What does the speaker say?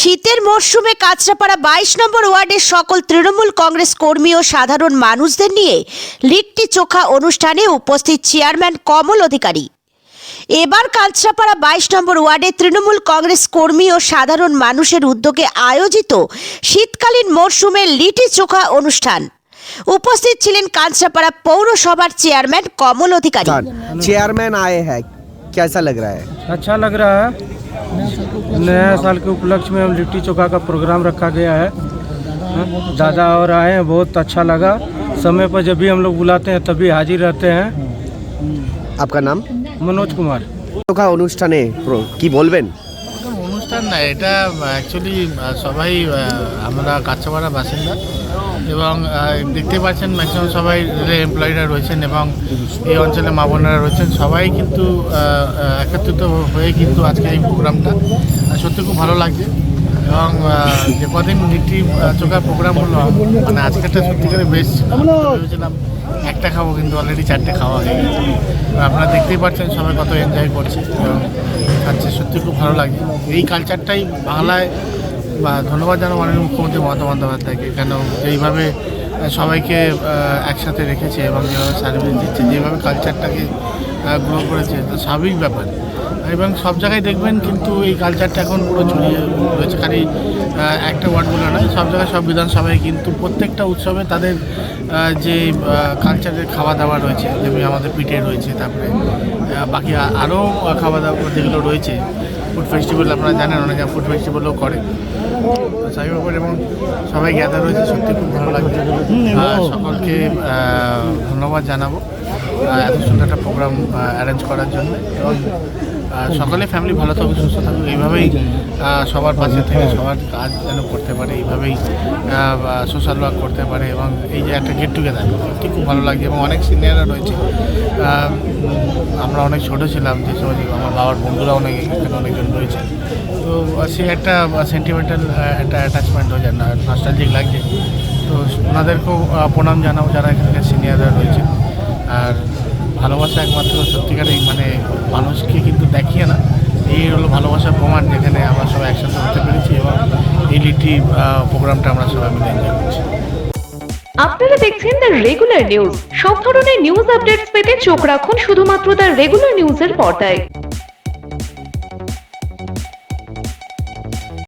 শীতের মরশুমে কাঁচরাপাড়া বাইশ নম্বর ওয়ার্ডের সকল তৃণমূল কংগ্রেস কর্মী ও সাধারণ মানুষদের নিয়ে লিট্টি চোখা অনুষ্ঠানে উপস্থিত চেয়ারম্যান কমল অধিকারী। এবার কাঁচরাপাড়া বাইশ নম্বর ওয়ার্ডে তৃণমূল কংগ্রেস কর্মী ও সাধারণ মানুষের উদ্যোগে আয়োজিত শীতকালীন মরশুমে লিটি চোখা অনুষ্ঠান। উপস্থিত ছিলেন কাঁচরাপাড়া পৌরসভার চেয়ারম্যান কমল অধিকারী। চেয়ারম্যান আয়ে হ্যাঁ কেসা লগ রা হ্যাঁ আচ্ছা লগ রা হ্যাঁ नया साल के उपलक्ष्य में हम लिट्टी चोखा का प्रोग्राम रखा गया है हाँ, दादा और आए हैं बहुत अच्छा लगा समय पर जब भी हम लोग बुलाते हैं तभी हाजिर रहते हैं आपका नाम मनोज कुमार চোখা অনুষ্ঠানে প্র- কি বলবেন এরকম অনুষ্ঠান না এটা অ্যাকচুয়ালি সবাই আমরা কাঁচাপাড়া বাসিন্দা এবং দেখতে পাচ্ছেন ম্যাক্সিমাম সবাই রেল এমপ্লয়িরা রয়েছেন এবং এই অঞ্চলে মা বোনেরা রয়েছেন। সবাই কিন্তু একত্রিত হয়ে কিন্তু আজকে এই প্রোগ্রামটা সত্যি খুব ভালো লাগছে এবং যে কদিন লিট্টি চোখার প্রোগ্রাম হলো মানে আজকেরটা সত্যিকারে বেশ ভেবেছিলাম একটা খাব কিন্তু অলরেডি চারটে খাওয়া হয়ে গেছে। আপনারা দেখতেই পাচ্ছেন সবাই কত এনজয় করছে এবং খাচ্ছে। সত্যি খুব ভালো লাগে। এই কালচারটাই বাংলায় বা ধন্যবাদ জানাব মাননীয় মুখ্যমন্ত্রী মমতা বন্দ্যোপাধ্যায়কে। কেন যেইভাবে সবাইকে একসাথে রেখেছে এবং যেভাবে সার্ভিস দিচ্ছে, যেভাবে কালচারটাকে গ্রো করেছে তো স্বাভাবিক ব্যাপার। এবং সব জায়গায় দেখবেন কিন্তু এই কালচারটা এখন পুরো ছড়িয়ে রয়েছে খালি একটা ওয়ার্ডগুলো নয় সব জায়গায় সব বিধানসভায় কিন্তু প্রত্যেকটা উৎসবে তাদের যে কালচারের খাওয়া দাওয়া রয়েছে যেমনি আমাদের পিঠে রয়েছে তারপরে বাকি আরও খাওয়া দাওয়া যেগুলো রয়েছে ফুড ফেস্টিভ্যাল আপনারা জানেন অনেকে ফুড ফেস্টিভ্যালও করে। স্বাভাবিক ব্যাপার এবং সবাই গ্যাদার রয়েছে সত্যি খুব ভালো লাগছে। সকলকে ধন্যবাদ জানাব। এত সুন্দর একটা প্রোগ্রাম অ্যারেঞ্জ করার জন্য এবং সকলে ফ্যামিলি ভালো থাকুক, সুস্থ থাকুক, এইভাবেই সবার পাশে থেকে সবার কাজ যেন করতে পারে, এইভাবেই সোশ্যাল ওয়ার্ক করতে পারে এবং এই যে একটা গেট টুগেদার সত্যি খুব ভালো লাগছে এবং অনেক সিনিয়ররা রয়েছে। আমরা অনেক ছোটো ছিলাম, যে সময় আমার বাবার বন্ধুরা অনেক, এখানে অনেকজন রয়েছে। তো, সে একটা সেন্টিমেন্টাল একটা অ্যাটাচমেন্ট হয়ে যায় না লাগছে। তো, ওনাদেরকেও প্রণাম জানাব যারা এখানকার সিনিয়ররা রয়েছে। আর ভালোবাসা একমাত্র সত্যিকারই মানে মানুষকে কিন্তু দেখিয়ে না। এই হলো ভালোবাসার প্রমাণ যেখানে আমরা সবাই একসাথে হতে পেরেছি এবং এই লিটি প্রোগ্রামটা আমরা সবাই মিলে এনজয় করছি। আপনারা দেখছেন দ্য রেগুলার নিউজ সব ধরনের নিউজ আপডেটস পেতে চোখ রাখুন শুধুমাত্র দ্য রেগুলার নিউজের পর্দায়।